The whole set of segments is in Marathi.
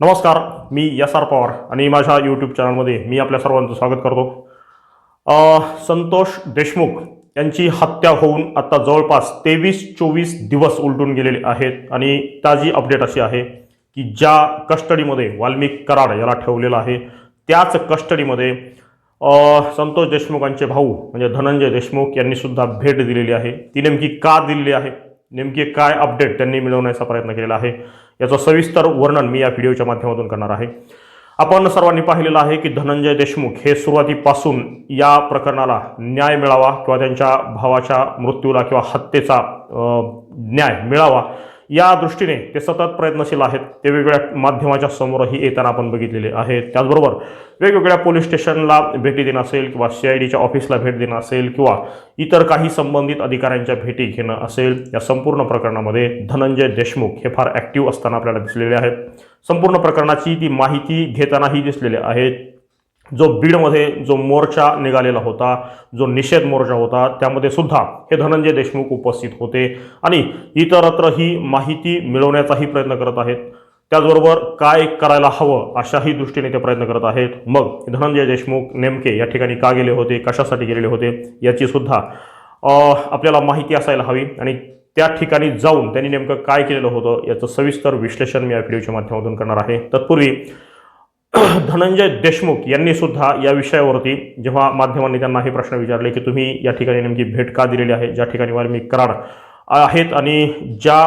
नमस्कार मी एस आर पवार आणि माझ्या यूट्यूब चॅनलमध्ये मी आपल्या सर्वांचं स्वागत करतो. संतोष देशमुख यांची हत्या होऊन आत्ता जवळपास तेवीस चोवीस दिवस उलटून गेलेले आहेत आणि ताजी अपडेट अशी आहे की ज्या कस्टडीमध्ये वाल्मिक कराड याला ठेवलेला आहे त्याच कस्टडीमध्ये संतोष देशमुखांचे भाऊ म्हणजे धनंजय देशमुख यांनीसुद्धा भेट दिलेली आहे. ती नेमकी का दिलेली आहे? नेमकी काय अपडेट त्यांनी मिळवण्याचा प्रयत्न केलेला आहे? याचं सविस्तर वर्णन मी या व्हिडिओच्या माध्यमातून करणार आहे. आपण सर्वांनी पाहिलेलं आहे की धनंजय देशमुख हे सुरुवातीपासून या प्रकरणाला न्याय मिळावा किंवा त्यांच्या भावाच्या मृत्यूला किंवा हत्येचा न्याय मिळावा या दृष्टीने ते सतत प्रयत्नशील आहेत. ते वेगवेगळ्या माध्यमाच्या समोरही येताना आपण बघितलेले आहेत. त्याचबरोबर वेगवेगळ्या पोलीस स्टेशनला भेटी देणं असेल किंवा सी आय डीच्या ऑफिसला भेट देणं असेल किंवा इतर काही संबंधित अधिकाऱ्यांच्या भेटी घेणं असेल या संपूर्ण प्रकरणामध्ये धनंजय देशमुख हे फार ॲक्टिव्ह असताना आपल्याला दिसलेले आहेत. संपूर्ण प्रकरणाची ती माहिती घेतानाही दिसलेले आहेत. जो बीडमध्ये जो मोर्चा निघालेला होता जो निषेध मोर्चा होता त्यामध्ये सुद्धा हे धनंजय देशमुख उपस्थित होते आणि इतरत्र ही माहिती मिळवण्याचाही प्रयत्न करत आहेत. त्याचबरोबर काय करायला हवं अशाही दृष्टीने ते प्रयत्न करत आहेत. मग धनंजय देशमुख नेमके या ठिकाणी का गेले होते कशासाठी गेलेले होते याची सुद्धा आपल्याला माहिती असायला हवी आणि त्या ठिकाणी जाऊन त्यांनी नेमकं काय केलेलं होतं याचं सविस्तर विश्लेषण मी या व्हिडिओच्या माध्यमातून करणार आहे. तत्पूर्वी धनंजय देशमुख यांनी सुद्धा या विषयावरती जेव्हा माध्यमांनी त्यांना हे प्रश्न विचारले की तुम्ही या ठिकाणी नेमकी भेट का दिलेली आहे? ज्या ठिकाणी वाल्मिक कराड आहेत आणि ज्या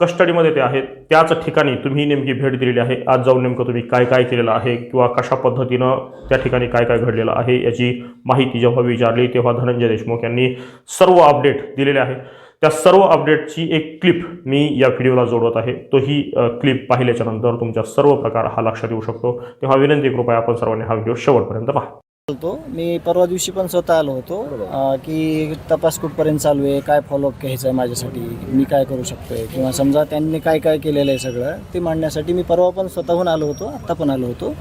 कस्टडीमध्ये ते आहेत त्याच ठिकाणी तुम्ही नेमकी भेट दिलेली आहे. आज जाऊन नेमकं तुम्ही काय काय केलेलं आहे किंवा कशा पद्धतीनं त्या ठिकाणी काय काय घडलेलं आहे याची माहिती जेव्हा विचारली तेव्हा धनंजय देशमुख यांनी सर्व अपडेट दिलेले आहे. त्या सर्व अपडेटची एक क्लिप मी या व्हिडिओला जोडवत आहे. तो ही क्लिप पाहिल्याच्या नंतर तुमच्या सर्व प्रकार हा लक्षात येऊ शकतो. तेव्हा विनंती कृपया आपण सर्वांनी हा व्हिडिओ शेवटपर्यंत पहा. होतो. मी परवा दिवशी पण स्वतः आलो होतो की तपास कुठपर्यंत चालू आहे काय फॉलोअप घ्यायचं आहे माझ्यासाठी मी काय करू शकतोय? किंवा समजा त्यांनी काय काय केलेलं आहे सगळं ते मांडण्यासाठी मी परवा पण स्वतःहून आलो होतो आत्ता पण आलो होतो.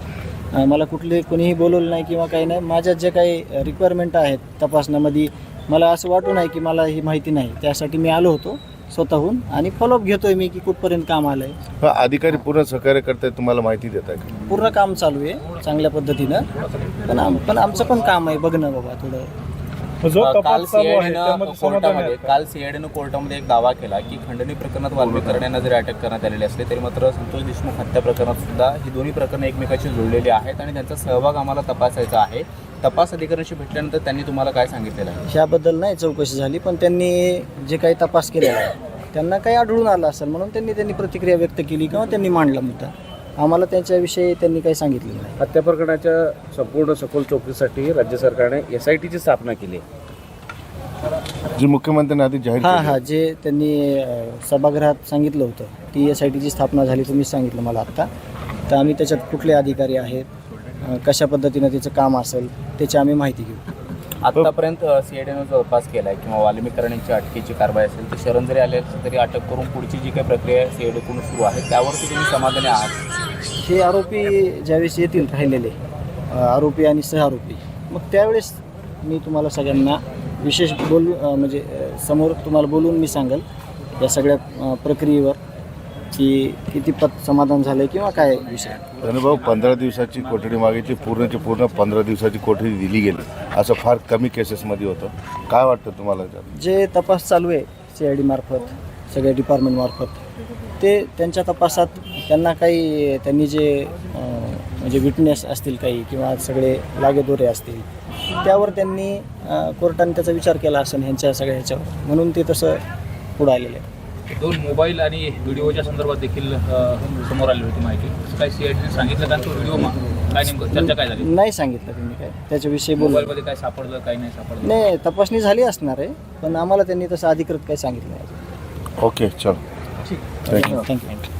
मला कुठले कोणीही बोलवलं नाही किंवा काही नाही. माझ्या जे काही रिक्वायरमेंट आहेत तपासण्यामध्ये मला असं वाटू नाही की मला ही माहिती नाही. त्यासाठी मी आलो होतो स्वतःहून आणि फॉलोअप घेतोय मी की कुठपर्यंत काम आलं आहे हा अधिकारी पूर्ण सहकार्य करताय तुम्हाला माहिती देत आहे पूर्ण काम चालू आहे चांगल्या पद्धतीनं. पण आम पण आमचं पण काम आहे बघणं बाबा थोडं. जो काल सीआयडीनं कोर्टामध्ये? काल सीआयडीनं कोर्टामध्ये एक दावा केला की खंडणी प्रकरणात वाल्मिक यांना जरी अटक करण्यात आलेली असली तरी मात्र संतोष देशमुख हत्या प्रकरणात सुद्धा ही दोन्ही प्रकरणं एकमेकाशी जुळलेली आहेत आणि त्यांचा सहभाग आम्हाला तपासायचा आहे. तपास अधिकाऱ्यांशी भेटल्यानंतर त्यांनी तुम्हाला काय सांगितलेलं आहे? ह्याबद्दल नाही चौकशी झाली पण त्यांनी जे काही तपास केलेला आहे त्यांना काही आढळून आलं असेल म्हणून त्यांनी त्यांनी प्रतिक्रिया व्यक्त केली किंवा त्यांनी मांडला मुद्दा. आम्हाला त्यांच्याविषयी त्यांनी काही सांगितलेलं नाही. हत्या प्रकरणाच्या संपूर्ण सखोल चौकशीसाठी राज्य सरकारने एस आय टीची स्थापना केली. आहे जी मुख्यमंत्र्यांनी आधी जाहीर हां केली. हां जे त्यांनी अं, सभागृहात सांगितलं होतं टी एस आय टीची स्थापना झाली तुम्हीच सांगितलं मला आत्ता. तर आम्ही त्याच्यात कुठले अधिकारी आहेत अं, कशा पद्धतीनं त्याचं काम असेल त्याची आम्ही माहिती घेऊ. आतापर्यंत सीआयडीनं जो तपास केला आहे किंवा वाल्मिक यांची अटकेची कारवाई असेल तर शरण जरी आले असेल तरी अटक करून पुढची जी काही प्रक्रिया सीआयडीकडून सुरू आहे त्यावरती तुम्ही समाधानी आहात? हे आरोपी ज्यावेळेस येतील राहिलेले आरोपी आणि सहआरोपी मग त्यावेळेस मी तुम्हाला सगळ्यांना विशेष बोलू म्हणजे समोर तुम्हाला बोलून मी सांगेल या सगळ्या प्रक्रियेवर की किती पत समाधान झालं किंवा काय विषय. धनुभाऊ पंधरा दिवसाची कोठडी मागितली पूर्णची पूर्ण पंधरा दिवसाची कोठडी दिली गेली. असं फार कमी केसेसमध्ये होतं. काय वाटतं तुम्हाला? जे तपास चालू आहे सी आय डी मार्फत सगळ्या डिपार्टमेंट मार्फत ते त्यांच्या तपासात त्यांना काही त्यांनी जे म्हणजे विटनेस असतील काही किंवा सगळे लागेदोरे असतील त्यावर त्यांनी कोर्टाने त्याचा विचार केला असेल ह्यांच्या सगळ्या ह्याच्यावर. म्हणून ते तसं पुढं आलेलं आहे दोन मोबाईल आणि व्हिडिओच्या संदर्भात देखील समोर आली होती माहिती. काय सीआयडीने सांगितलं का? तो व्हिडिओ काय नेमकं? चर्चा काय झाली? नाही सांगितलं त्यांनी काय. त्याच्याविषयी बोलू. मोबाईलमध्ये काय सापडलं काय नाही सापडलं? नाही तपासणी झाली असणार आहे पण आम्हाला त्यांनी तसं अधिकृत काही सांगितलं नाही. ओके चल. Thank you thank you